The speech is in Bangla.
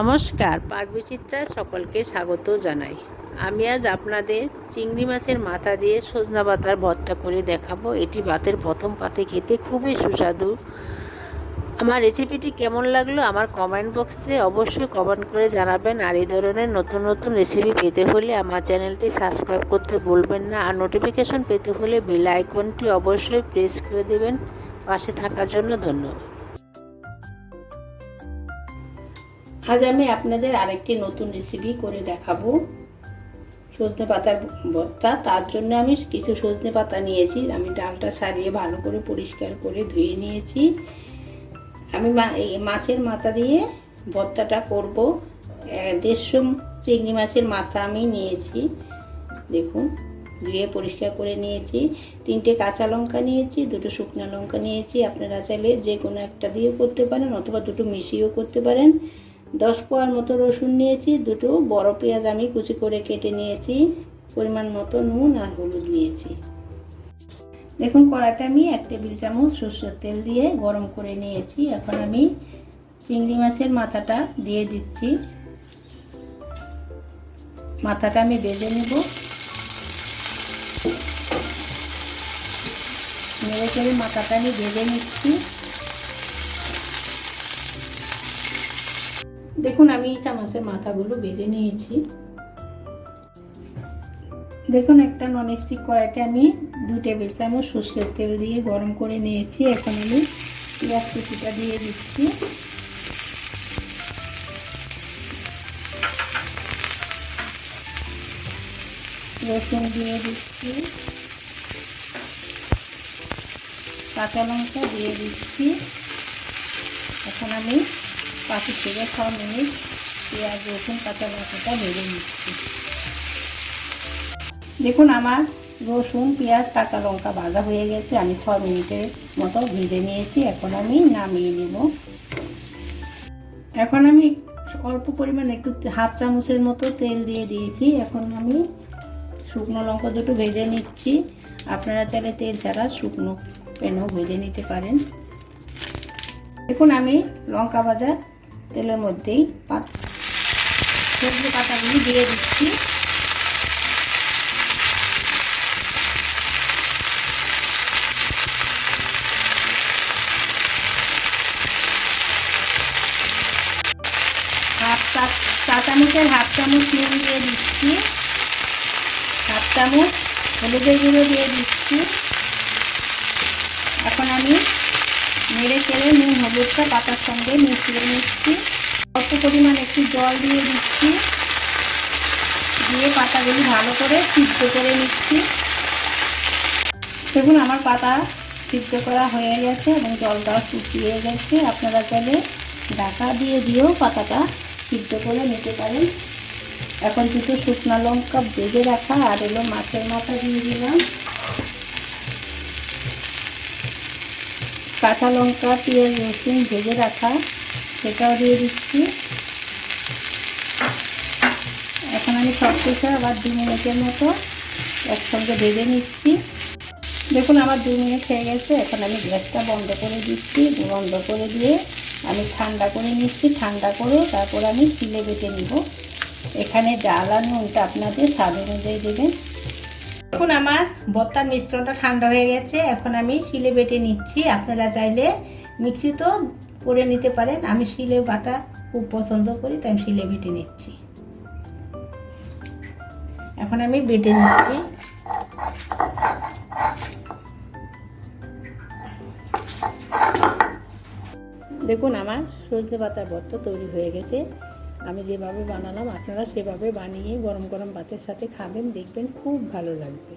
নমস্কার। পাকবিচিত্রায় সকলকে স্বাগত জানাই। আমি আজ আপনাদের চিংড়ি মাছের মাথা দিয়ে সজনা পাতার ভর্তা করে দেখাবো। এটি ভাতের প্রথম পাতে খেতে খুবই সুস্বাদু। আমার রেসিপিটি কেমন লাগল আমার কমেন্ট বক্সে অবশ্যই কমেন্ট করে জানাবেন। আর এই ধরনের নতুন নতুন রেসিপি পেতে হলে আমার চ্যানেলটি সাবস্ক্রাইব করতে বলবেন না। আর নোটিফিকেশন পেতে হলে বেল আইকনটি অবশ্যই প্রেস করে দেবেন। পাশে থাকার জন্য ধন্যবাদ। আজ আমি আপনাদের আরেকটি নতুন রেসিপি করে দেখাবো। সজনে পাতার ভর্তা, তার জন্য আমি কিছু সজনে পাতা নিয়েছি। আমি ডালটা সারিয়ে ভালো করে পরিষ্কার করে ধুয়ে নিয়েছি। আমি মাছের মাথা দিয়ে ভর্তাটা করব। দেড়শো চিংড়ি মাছের মাথা আমি নিয়েছি। দেখুন, ধুয়ে পরিষ্কার করে নিয়েছি। তিনটে কাঁচা লঙ্কা নিয়েছি, দুটো শুকনো লঙ্কা নিয়েছি। আপনারা চাইলে যে কোনো একটা দিয়েও করতে পারেন অথবা দুটো মিশিয়েও করতে পারেন। দশ কোয়ার মতো রসুন নিয়েছি, দুটো বড় পেঁয়াজ আমি কুচি করে কেটে নিয়েছি, পরিমাণ মতো নুন আর হলুদ নিয়েছি। দেখুন, কড়াইতে আমি এক টেবিল চামচ সর্ষের তেল দিয়ে গরম করে নিয়েছি। এখন আমি চিংড়ি মাছের মাথাটা দিয়ে দিচ্ছি। মাথাটা আমি বেজে নেব। নেড়ে চেড়ে মাথাটা আমি ভেজে নিচ্ছি। দেখুন, আমি মাছের মাথাগুলো ভেজে নিয়েছি। দেখুন, একটা ননস্টিক কড়াইতে আমি দু টেবিল চামচ সর্ষের তেল দিয়ে গরম করে নিয়েছি। এখন আমি পেঁয়াজ কুচিটা দিয়ে দিচ্ছি। রসুন দিয়ে দিচ্ছি। কাঁচা লঙ্কা দিয়ে দিচ্ছি। এখন আমি পাঁচ থেকে ছ মিনিট পেঁয়াজ, রসুন, কাঁচা লঙ্কাটা ভেজে নিচ্ছি। দেখুন আমার রসুন, পেঁয়াজ, কাঁচা লঙ্কা ভাজা হয়ে গেছে। আমি ছ মিনিটের মতো ভেজে নিয়েছি। এখন আমি নামিয়ে নেব। এখন আমি অল্প পরিমাণ একটু হাফ চামচের মতো তেল দিয়ে দিয়েছি। এখন আমি শুকনো লঙ্কা দুটো ভেজে নিচ্ছি। আপনারা চাইলে তেল ছাড়া শুকনো পেনও ভেজে নিতে পারেন। দেখুন আমি লঙ্কা ভাজা তেলের মধ্যেই সবজি পাতাগুলি দিয়ে দিচ্ছি। চা চামচের চামচ নুন দিয়ে দিচ্ছি। হাফ চামচ হলুদের গুঁড়ো দিয়ে দিচ্ছি। এখন আমি নেড়ে চেড়ে নুন হলুদটা পাতার সঙ্গে মিশিয়ে নিচ্ছি। অল্প পরিমাণ একটু জল দিয়ে দিচ্ছি। দিয়ে পাতাগুলি ভালো করে সিদ্ধ করে নিচ্ছি। দেখুন, আমার পাতা সিদ্ধ করা হয়ে গেছে এবং জলটাও শুকিয়ে গেছে। আপনারা চাইলে ঢাকা দিয়ে দিয়েও পাতাটা সিদ্ধ করে নিতে পারেন। এখন দুটো শুকনো লঙ্কা বেজে রাখা আর এলো মাছের মাথা দিয়ে দিলাম। কাঁচা লঙ্কা, পেঁয়াজ, রসুন ভেজে রাখা, সেটাও দিয়ে দিচ্ছি। এখন আমি সব কিছু আবার দু মিনিটের মতো একসঙ্গে ভেজে নিচ্ছি। দেখুন, আমার দু মিনিট হয়ে গেছে। এখন আমি গ্যাসটা বন্ধ করে দিচ্ছি। বন্ধ করে দিয়ে আমি ঠান্ডা করে নিচ্ছি। ঠান্ডা করে তারপর আমি শিলে বেটে নিব। এখানে জ্বালা নুনটা আপনাদের স্বাদ অনুযায়ী দেবেন। দেখুন আমার ভর্তার মিশ্রণটা ঠান্ডা হয়ে গেছে। এখন আমি শিলে বেটে নিচ্ছি। আপনারা চাইলে মিক্সিতেও করে নিতে পারেন। আমি শিলে বাটা খুব পছন্দ করি, তাই আমি শিলে বেটে নিচ্ছি। এখন আমি বেটে নিচ্ছি। দেখুন, আমার সজনে পাতার ভর্তা তৈরি হয়ে গেছে। আমি যেভাবে বানালাম, আপনারা সেভাবে বানিয়ে গরম গরম ভাতের সাথে খাবেন, দেখবেন খুব ভালো লাগবে।